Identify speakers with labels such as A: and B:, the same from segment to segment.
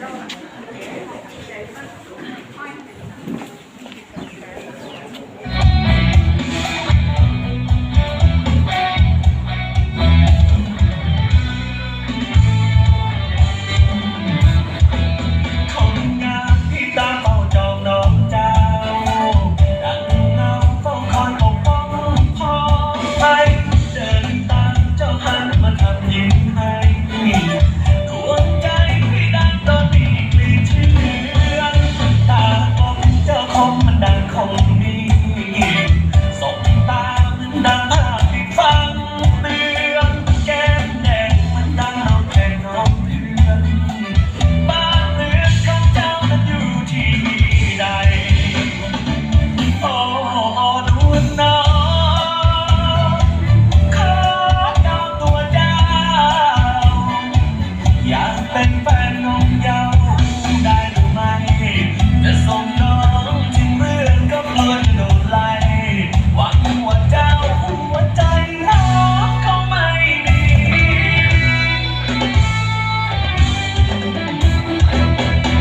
A: Thank you.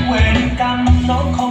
A: เวรกร